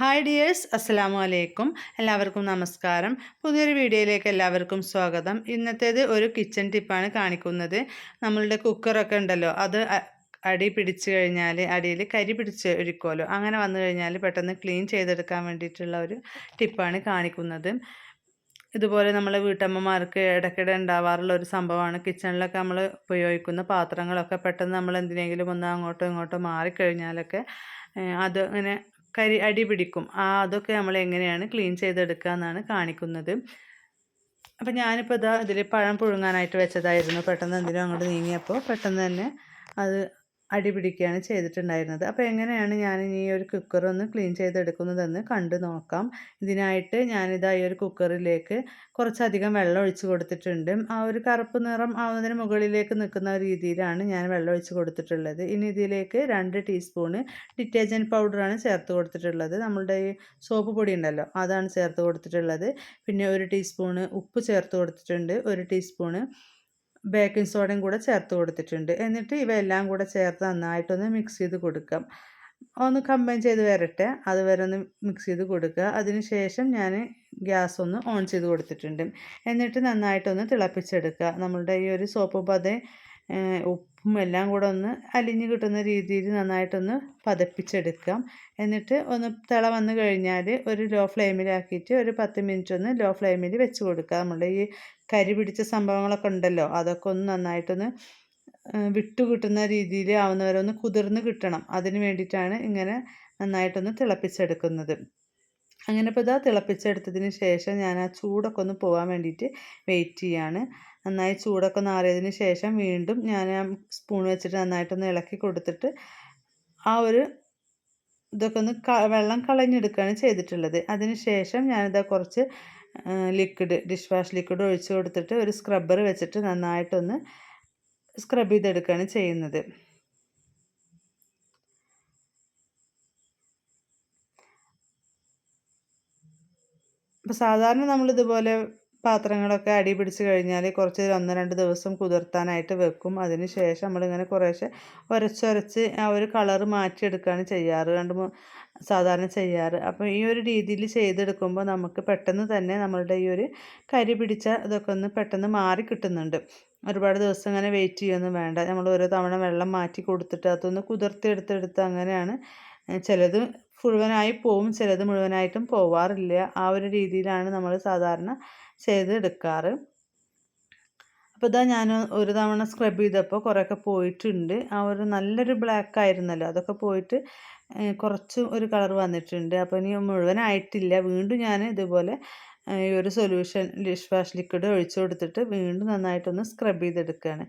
Hi dears അസ്സലാമു അലൈക്കും എല്ലാവർക്കും നമസ്കാരം. പുതിയൊരു വീഡിയോയിലേക്ക് എല്ലാവർക്കും സ്വാഗതം. ഇന്നത്തേത് ഒരു കിച്ചൺ ടിപ്പാണ് കാണിക്കുന്നത്. നമ്മളുടെ കുക്കറൊക്കെ ഉണ്ടല്ലോ അത് അടി പിടിച്ചു കഴിഞ്ഞാൽ അടിയിൽ കരി പിടിച്ച് ഒഴിക്കുമല്ലോ അങ്ങനെ വന്നു കഴിഞ്ഞാൽ പെട്ടെന്ന് ക്ലീൻ ചെയ്തെടുക്കാൻ വേണ്ടിയിട്ടുള്ള ഒരു ടിപ്പാണ് കാണിക്കുന്നത്. ഇതുപോലെ നമ്മളെ വീട്ടമ്മമാർക്ക് ഇടയ്ക്കിടെ ഉണ്ടാവാറുള്ള ഒരു സംഭവമാണ്. കിച്ചണിലൊക്കെ നമ്മൾ ഉപയോഗിക്കുന്ന പാത്രങ്ങളൊക്കെ പെട്ടെന്ന് നമ്മൾ എന്തിനെങ്കിലും ഒന്ന് അങ്ങോട്ടോ ഇങ്ങോട്ടോ മാറിക്കഴിഞ്ഞാലൊക്കെ അത് അങ്ങനെ കരി അടി പിടിക്കും. ആ അതൊക്കെ നമ്മൾ എങ്ങനെയാണ് ക്ലീൻ ചെയ്തെടുക്കുക എന്നാണ് കാണിക്കുന്നത്. അപ്പം ഞാനിപ്പോൾ ഇതാ ഇതിൽ പഴം പുഴുങ്ങാനായിട്ട് വെച്ചതായിരുന്നു. പെട്ടെന്ന് എന്തിനും അങ്ങോട്ട് നീങ്ങിയപ്പോൾ പെട്ടെന്ന് തന്നെ അത് അടി പിടിക്കുകയാണ് ചെയ്തിട്ടുണ്ടായിരുന്നത്. അപ്പോൾ എങ്ങനെയാണ് ഞാൻ ഈ ഒരു കുക്കർ ഒന്ന് ക്ലീൻ ചെയ്തെടുക്കുന്നതെന്ന് കണ്ടു നോക്കാം. ഇതിനായിട്ട് ഞാനിതാ ഈ ഒരു കുക്കറിലേക്ക് കുറച്ചധികം വെള്ളം ഒഴിച്ച് കൊടുത്തിട്ടുണ്ട്. ആ ഒരു കറുപ്പ് നിറം ആവുന്നതിന് മുകളിലേക്ക് നിൽക്കുന്ന രീതിയിലാണ് ഞാൻ വെള്ളം ഒഴിച്ച് കൊടുത്തിട്ടുള്ളത്. ഇനി ഇതിലേക്ക് രണ്ട് ടീസ്പൂണ് ഡിറ്റർജന്റ് പൗഡറാണ് ചേർത്ത് കൊടുത്തിട്ടുള്ളത്. നമ്മളുടെ ഈ സോപ്പ് പൊടി ഉണ്ടല്ലോ അതാണ് ചേർത്ത് കൊടുത്തിട്ടുള്ളത്. പിന്നെ ഒരു ടീസ്പൂണ് ഉപ്പ് ചേർത്ത് കൊടുത്തിട്ടുണ്ട്. ഒരു ടീസ്പൂണ് ബേക്കിംഗ് സോഡയും കൂടെ ചേർത്ത് കൊടുത്തിട്ടുണ്ട്. എന്നിട്ട് ഇവയെല്ലാം കൂടെ ചേർത്ത് നന്നായിട്ടൊന്ന് മിക്സ് ചെയ്ത് കൊടുക്കാം. ഒന്ന് കമ്പൈൻ ചെയ്ത് വരട്ടെ. അതുവരെ ഒന്ന് മിക്സ് ചെയ്ത് കൊടുക്കുക. അതിനുശേഷം ഞാൻ ഗ്യാസ് ഒന്ന് ഓൺ ചെയ്ത് കൊടുത്തിട്ടുണ്ട്. എന്നിട്ട് നന്നായിട്ടൊന്ന് തിളപ്പിച്ചെടുക്കുക. നമ്മളുടെ ഈ ഒരു സോപ്പ് പത ഉപ്പും എല്ലാം കൂടെ ഒന്ന് അലിഞ്ഞ് കിട്ടുന്ന രീതിയിൽ നന്നായിട്ടൊന്ന് പതപ്പിച്ചെടുക്കാം. എന്നിട്ട് ഒന്ന് തിള വന്നു കഴിഞ്ഞാൽ ഒരു ലോ ഫ്ലെയിമിലാക്കിയിട്ട് ഒരു പത്ത് മിനിറ്റ് ഒന്ന് ലോ ഫ്ലെയിമിൽ വെച്ച് കൊടുക്കുക. നമ്മുടെ ഈ കരി പിടിച്ച സംഭവങ്ങളൊക്കെ ഉണ്ടല്ലോ അതൊക്കെ ഒന്ന് നന്നായിട്ടൊന്ന് വിട്ടു കിട്ടുന്ന രീതിയിൽ ആവുന്നവരെ ഒന്ന് കുതിർന്ന് കിട്ടണം. അതിന് വേണ്ടിയിട്ടാണ് ഇങ്ങനെ നന്നായിട്ടൊന്ന് തിളപ്പിച്ചെടുക്കുന്നത്. അങ്ങനെ ഇപ്പോൾ ഇതാ തിളപ്പിച്ചെടുത്തതിന് ശേഷം ഞാൻ ആ ചൂടൊക്കെ ഒന്ന് പോകാൻ വേണ്ടിയിട്ട് വെയിറ്റ് ചെയ്യാണ്. നന്നായി ചൂടൊക്കെ നാറിയതിന് ശേഷം വീണ്ടും ഞാൻ ആ സ്പൂൺ വെച്ചിട്ട് നന്നായിട്ടൊന്ന് ഇളക്കി കൊടുത്തിട്ട് ആ ഒരു ഇതൊക്കെ ഒന്ന് വെള്ളം കളഞ്ഞെടുക്കുകയാണ് ചെയ്തിട്ടുള്ളത്. അതിന് ശേഷം ഞാനിതാ കുറച്ച് ലിക്വിഡ് ഡിഷ് വാഷ് ലിക്വിഡ് ഒഴിച്ച് കൊടുത്തിട്ട് ഒരു സ്ക്രബ്ബർ വെച്ചിട്ട് നന്നായിട്ടൊന്ന് സ്ക്രബ് ചെയ്തെടുക്കുകയാണ് ചെയ്യുന്നത്. അപ്പോൾ സാധാരണ നമ്മളിതുപോലെ പാത്രങ്ങളൊക്കെ അടി പിടിച്ച് കഴിഞ്ഞാൽ കുറച്ച് ഒന്ന് രണ്ട് ദിവസം കുതിർത്താനായിട്ട് വെക്കും. അതിന് ശേഷം നമ്മളിങ്ങനെ കുറേശ്ശെ ഉരച്ചുരച്ച് ആ ഒരു കളറ് മാറ്റിയെടുക്കുകയാണ് ചെയ്യാറ്. രണ്ട് സാധാരണ ചെയ്യാറ്. അപ്പോൾ ഈ ഒരു രീതിയിൽ ചെയ്തെടുക്കുമ്പോൾ നമുക്ക് പെട്ടെന്ന് തന്നെ നമ്മളുടെ ഈ ഒരു കരി പിടിച്ച ഇതൊക്കെ ഒന്ന് പെട്ടെന്ന് മാറി കിട്ടുന്നുണ്ട്. ഒരുപാട് ദിവസം അങ്ങനെ വെയിറ്റ് ചെയ്യൊന്നും വേണ്ട. നമ്മൾ ഓരോ തവണ വെള്ളം മാറ്റി കൊടുത്തിട്ട് അതൊന്ന് കുതിർത്തെടുത്തെടുത്ത് അങ്ങനെയാണ് ചിലത് മുഴുവനായി പോവും ചിലത് മുഴുവനായിട്ടും പോവാറില്ല. ആ ഒരു രീതിയിലാണ് നമ്മൾ സാധാരണ ചെയ്തെടുക്കാറ്. അപ്പോൾ ഇതാ ഞാൻ ഒരു തവണ സ്ക്രബ് ചെയ്തപ്പോൾ കുറേയൊക്കെ പോയിട്ടുണ്ട്. ആ ഒരു നല്ലൊരു ബ്ലാക്ക് ആയിരുന്നല്ലോ. അതൊക്കെ പോയിട്ട് കുറച്ച് ഒരു കളർ വന്നിട്ടുണ്ട്. അപ്പോൾ ഇനി മുഴുവനായിട്ടില്ല. വീണ്ടും ഞാൻ ഇതുപോലെ ഈ ഒരു സൊല്യൂഷൻ ഡിഷ് വാഷ് ലിക്വിഡ് ഒഴിച്ചു കൊടുത്തിട്ട് വീണ്ടും നന്നായിട്ടൊന്ന് സ്ക്രബ് ചെയ്തെടുക്കുകയാണ്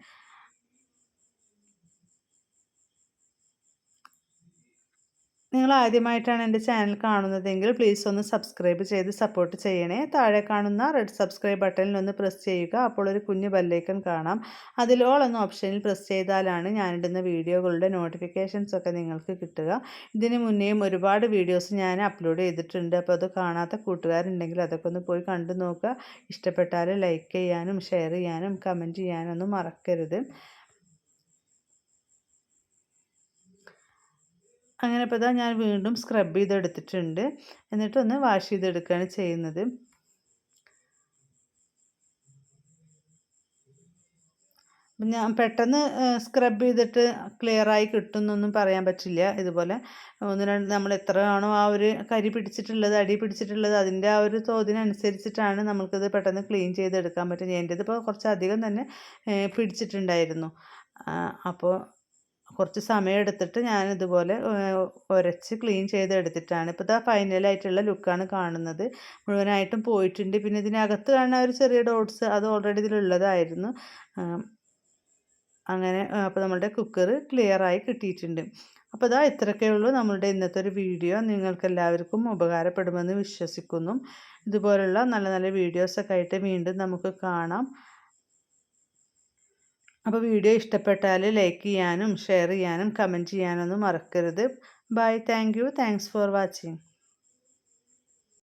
നിങ്ങൾ ആദ്യമായിട്ടാണ് എന്റെ ചാനൽ കാണുന്നതെങ്കിൽ പ്ലീസ് ഒന്ന് സബ്സ്ക്രൈബ് ചെയ്ത് സപ്പോർട്ട് ചെയ്യണേ. താഴെ കാണുന്ന റെഡ് സബ്സ്ക്രൈബ് ബട്ടണിൽ ഒന്ന് പ്രസ് ചെയ്യുക. അപ്പോൾ ഒരു കുഞ്ഞു ബെല്ലൈക്കൺ കാണാം. അതിൽ ഓൾ എന്ന ഓപ്ഷനിൽ പ്രസ് ചെയ്താലാണ് ഞാനിടുന്ന വീഡിയോകളുടെ നോട്ടിഫിക്കേഷൻസ് ഒക്കെ നിങ്ങൾക്ക് കിട്ടുക. ഇതിന് മുന്നേയും ഒരുപാട് വീഡിയോസ് ഞാൻ അപ്ലോഡ് ചെയ്തിട്ടുണ്ട്. അപ്പോൾ അത് കാണാത്ത കൂട്ടുകാരുണ്ടെങ്കിൽ അതൊക്കെ ഒന്ന് പോയി കണ്ടു നോക്കുക. ഇഷ്ടപ്പെട്ടാൽ ലൈക്ക് ചെയ്യാനും ഷെയർ ചെയ്യാനും കമന്റ് ചെയ്യാനും ഒന്നും മറക്കരുത്. അങ്ങനെ ഇപ്പോൾ ഇതാ ഞാൻ വീണ്ടും സ്ക്രബ് ചെയ്തെടുത്തിട്ടുണ്ട്. എന്നിട്ടൊന്ന് വാഷ് ചെയ്തെടുക്കുകയാണ് ചെയ്യുന്നത്. ഞാൻ പെട്ടെന്ന് സ്ക്രബ് ചെയ്തിട്ട് ക്ലിയറായി കിട്ടുമെന്നൊന്നും പറയാൻ പറ്റില്ല. ഇതുപോലെ ഒന്ന് രണ്ട് നമ്മൾ എത്രയാണോ ആ ഒരു കരി പിടിച്ചിട്ടുള്ളത് അടി പിടിച്ചിട്ടുള്ളത് അതിന്റെ ആ ഒരു തോതിനനുസരിച്ചിട്ടാണ് നമ്മൾക്കിത് പെട്ടെന്ന് ക്ലീൻ ചെയ്തെടുക്കാൻ പറ്റുന്നത്. എന്റെ ഇതിപ്പോൾ കുറച്ചധികം തന്നെ പിടിച്ചിട്ടുണ്ടായിരുന്നു. അപ്പോൾ കുറച്ച് സമയം എടുത്തിട്ട് ഞാൻ ഇതുപോലെ ഉരച്ച് ക്ലീൻ ചെയ്തെടുത്തിട്ടാണ്. ഇപ്പോൾ ഇതാ ഫൈനലായിട്ടുള്ള ലുക്കാണ് കാണുന്നത്. മുഴുവനായിട്ടും പോയിട്ടുണ്ട്. പിന്നെ ഇതിനകത്ത് കാണുന്ന ഒരു ചെറിയ ഡോട്ട്സ് അത് ഓൾറെഡി ഇതിലുള്ളതായിരുന്നു. അങ്ങനെ അപ്പോൾ നമ്മളുടെ കുക്കർ ക്ലിയറായി കിട്ടിയിട്ടുണ്ട്. അപ്പോൾ ഇതാ ഇത്രയൊക്കെ ഉള്ളൂ നമ്മളുടെ ഇന്നത്തെ ഒരു വീഡിയോ നിങ്ങൾക്ക് എല്ലാവർക്കും ഉപകാരപ്പെടുമെന്ന് വിശ്വസിക്കുന്നു. ഇതുപോലുള്ള നല്ല നല്ല വീഡിയോസൊക്കെ ആയിട്ട് വീണ്ടും നമുക്ക് കാണാം. അപ്പോൾ വീഡിയോ ഇഷ്ടപ്പെട്ടാൽ ലൈക്ക് ചെയ്യാനും ഷെയർ ചെയ്യാനും കമന്റ് ചെയ്യാനൊന്നും മറക്കരുത്. Bye thank you thanks for watching